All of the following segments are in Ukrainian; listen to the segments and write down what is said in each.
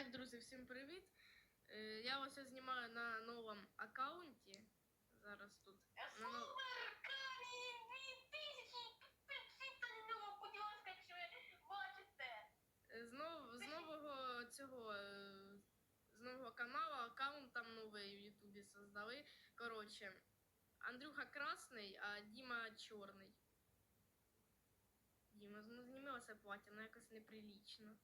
Так, друзі, всім привіт. Е, Я ось знімаю на новому аккаунті. Зараз тут. На нов- Супер Камі 2000 нього, будь ласка, якщо ви бачите. е, З, нового цього. е, З нового каналу аккаунт там новий в Ютубі создали. Коротше, Андрюха красний, а Діма чорний. Діма, ну зніми оце ну якось неприлічно.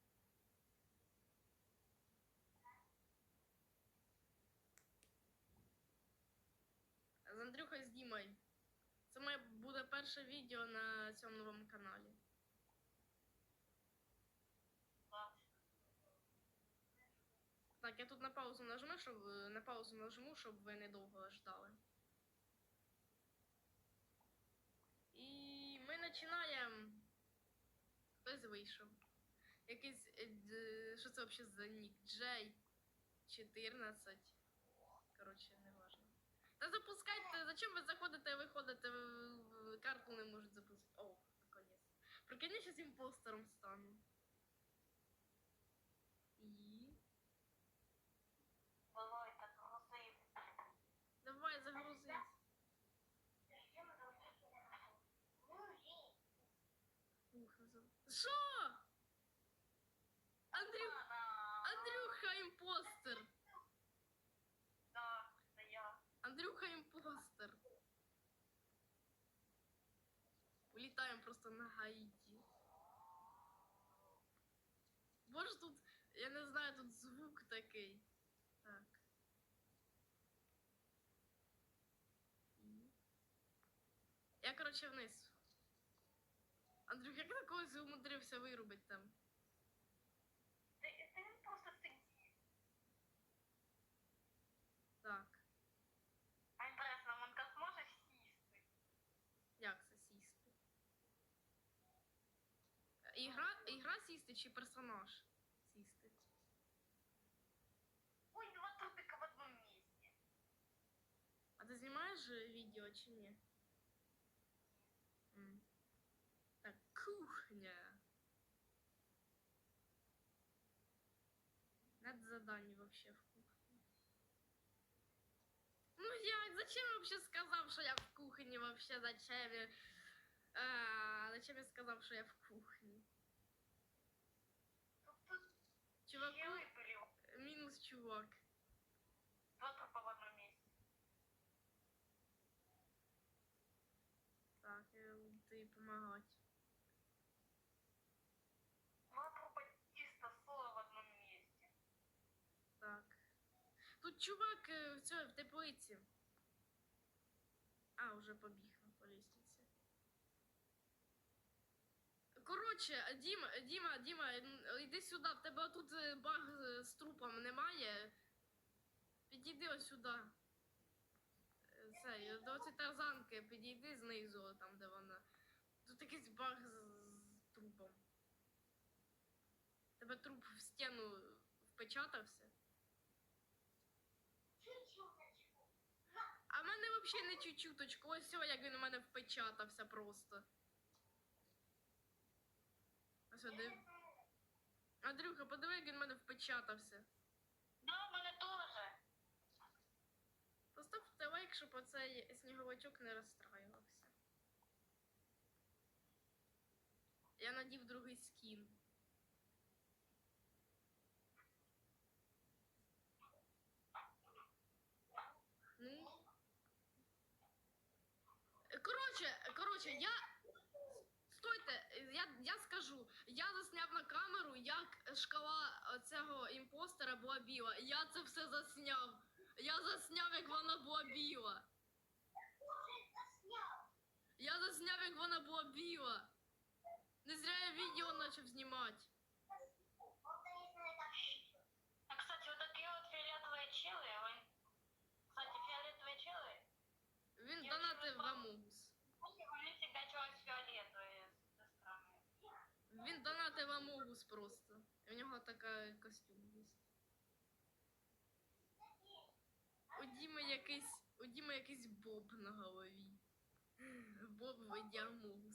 З Андрюхою з Дімою. Це моє буде перше відео на цьому новому каналі. Так, я тут на паузу нажму, щоб на паузу нажму, щоб ви недовго ждали. І ми починаємо. Хтось вийшов. Якийсь. е, Що це взагалі за нік? Джей 14. Коротше. Та запускайте, зачем ви заходите і виходите карту не можуть запустити. О, наконець. Прикинь, я зараз імпостером стану. І. Давайте, грузи. Давай, загрузи. Ух, назад. Що? Андрюх, Андрюха імпостер. Да, це я. Андрюха імпостер. Улітаємо просто на Гаїті. Боже, тут, я не знаю, тут звук такий. Так. Я, коротше, вниз. Андрюх, як такого когось умудрився вирубити там? Ігра, ігра сісти чи персонаж сісти? Ой, два трупика в одному місці. А ти знімаєш е, відео чи ні? М. Так, кухня. Нет заданий вообще в кухні. Ну як? Зачем я вообще сказав, що я в кухні вообще? Зачем я? А, зачем я сказав, що я в кухні? Чуваку, мінус чувак. Два трупа в одному місці. Так, я буду тобі помагати. Два трупа чисто соло в одному місці. Так. Тут чувак е, в цьому в теплиці. А, вже побіг Коротше, Діма, Діма, Діма, йди сюди, в тебе тут е, баг з трупом немає. Підійди ось сюди. Це, до цієї тарзанки, підійди знизу, там, де вона. Тут якийсь баг з, з трупом. Тебе труп в стіну впечатався. А в мене взагалі не чуть-чуточку. Ось як він у мене впечатався просто. Сюди. Андрюха, подиви, як він у мене впечатався. Да, в мене теж. Поставте лайк, щоб оцей сніговичок не розстраювався. Я надів другий скін. Ну. Коротше, коротше, я. Стойте, я, я скажу. Я засняв на камеру, як шкала цього імпостера була біла. Я це все засняв. Я засняв, як вона була біла. Я засняв, як вона була біла. Не зря я відео почав знімати. Він донатив амогус просто. В нього така костюм є. У Діми якийсь. У Діми якийсь боб на голові. Боб в амогус.